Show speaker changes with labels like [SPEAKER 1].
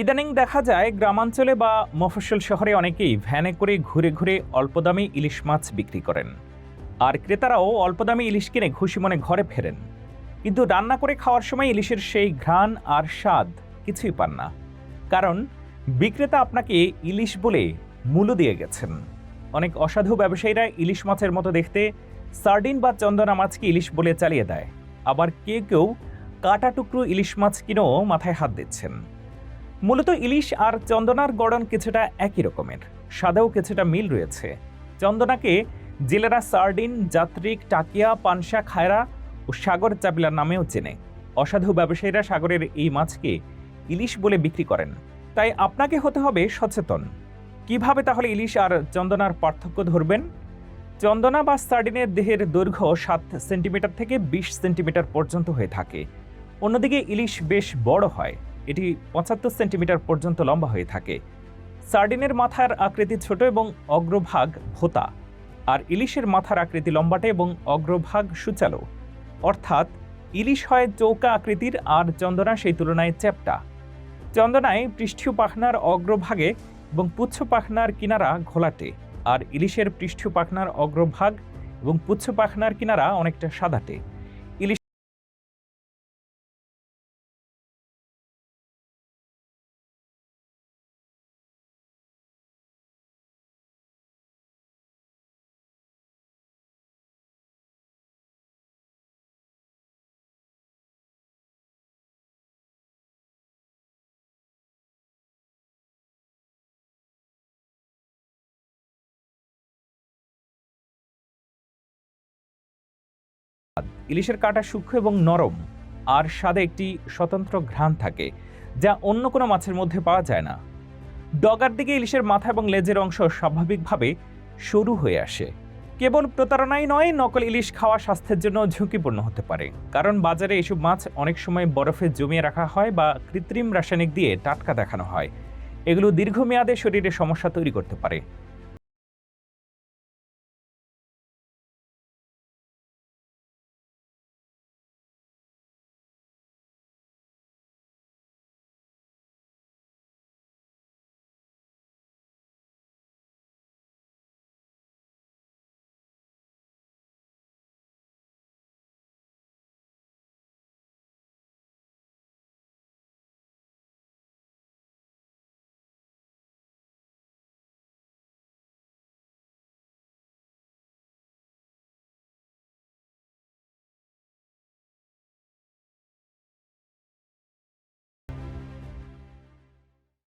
[SPEAKER 1] ইদানিং দেখা যায় গ্রামাঞ্চলে বা মফস্বল শহরে অনেকেই ভ্যানে করে ঘুরে ঘুরে অল্প দামে ইলিশ মাছ বিক্রি করেন। আর ক্রেতারাও অল্প দামে ইলিশ কিনে খুশি মনে ঘরে ফেরেন। কিন্তু রান্না করে খাওয়ার সময় ইলিশের সেই ঘ্রাণ আর স্বাদ কিছুই পান না। কারণ বিক্রেতা আপনাকে ইলিশ বলে মূল্য দিয়ে গেছেন। অনেক অসাধু ব্যবসায়ীরা ইলিশ মাছের মতো দেখতে সার্ডিন বা চন্দনা মাছকে ইলিশ বলে চালিয়ে দেয়। আবার কেউ কেউ কাটা টুকরো ইলিশ মাছ কিনেও মাথায় হাত দিচ্ছেন। মূলত ইলিশ আর চন্দনার গড়ন কিছুটা একই রকমের। সাদাও কিছুটা মিল রয়েছে। চন্দনাকে জেলেরা সার্ডিন, যাত্রিক, টাকিয়া পানসা খায়রা ও সাগর চাপিলা নামেও চেনে। অসাধু ব্যবসায়ীরা সাগরের এই মাছকে ইলিশ বলে বিক্রি করেন। তাই আপনাকে হতে হবে সচেতন। কীভাবে তাহলে ইলিশ আর চন্দনার পার্থক্য ধরবেন? চন্দনা বা সার্ডিনের দেহের দৈর্ঘ্য সাত সেন্টিমিটার থেকে বিশ সেন্টিমিটার পর্যন্ত হয়ে থাকে। অন্যদিকে ইলিশ বেশ বড় হয়। এটি পঁচাত্তর সেন্টিমিটার পর্যন্ত লম্বা হয়ে থাকে। সার্ডিনের মাথার আকৃতি ছোট এবং অগ্রভাগ ভোতা, আর ইলিশের মাথার আকৃতি লম্বাটে এবং অগ্রভাগ সুচালো। অর্থাৎ, ইলিশ হয় চৌকা আকৃতির আর চন্দনা সেই তুলনায় চ্যাপ্টা। চন্দনায় পৃষ্ঠীয় পাখনার অগ্রভাগে এবং পুচ্ছ পাখনার কিনারা ঘোলাটে, আর ইলিশের পৃষ্ঠীয় পাখনার অগ্রভাগ এবং পুচ্ছ পাখনার কিনারা অনেকটা সাদাটে। ইলিশের কাটা সূক্ষ্ম এবং নরম, আর স্বাদে একটি স্বতন্ত্র ঘ্রাণ থাকে, যা অন্য কোনো মাছের মধ্যে পাওয়া যায় না। ডগার দিকে ইলিশের মাথা এবং লেজের অংশ স্বাভাবিকভাবে সরু হয়ে আসে। কেবল প্রতারণাই নয়, নকল ইলিশ খাওয়া স্বাস্থ্যের জন্য ঝুঁকিপূর্ণ হতে পারে, কারণ বাজারে এসব মাছ অনেক সময় বরফে জমিয়ে রাখা হয় বা কৃত্রিম রাসায়নিক দিয়ে টাটকা দেখানো হয়। এগুলো দীর্ঘমেয়াদে শরীরে সমস্যা তৈরি করতে পারে।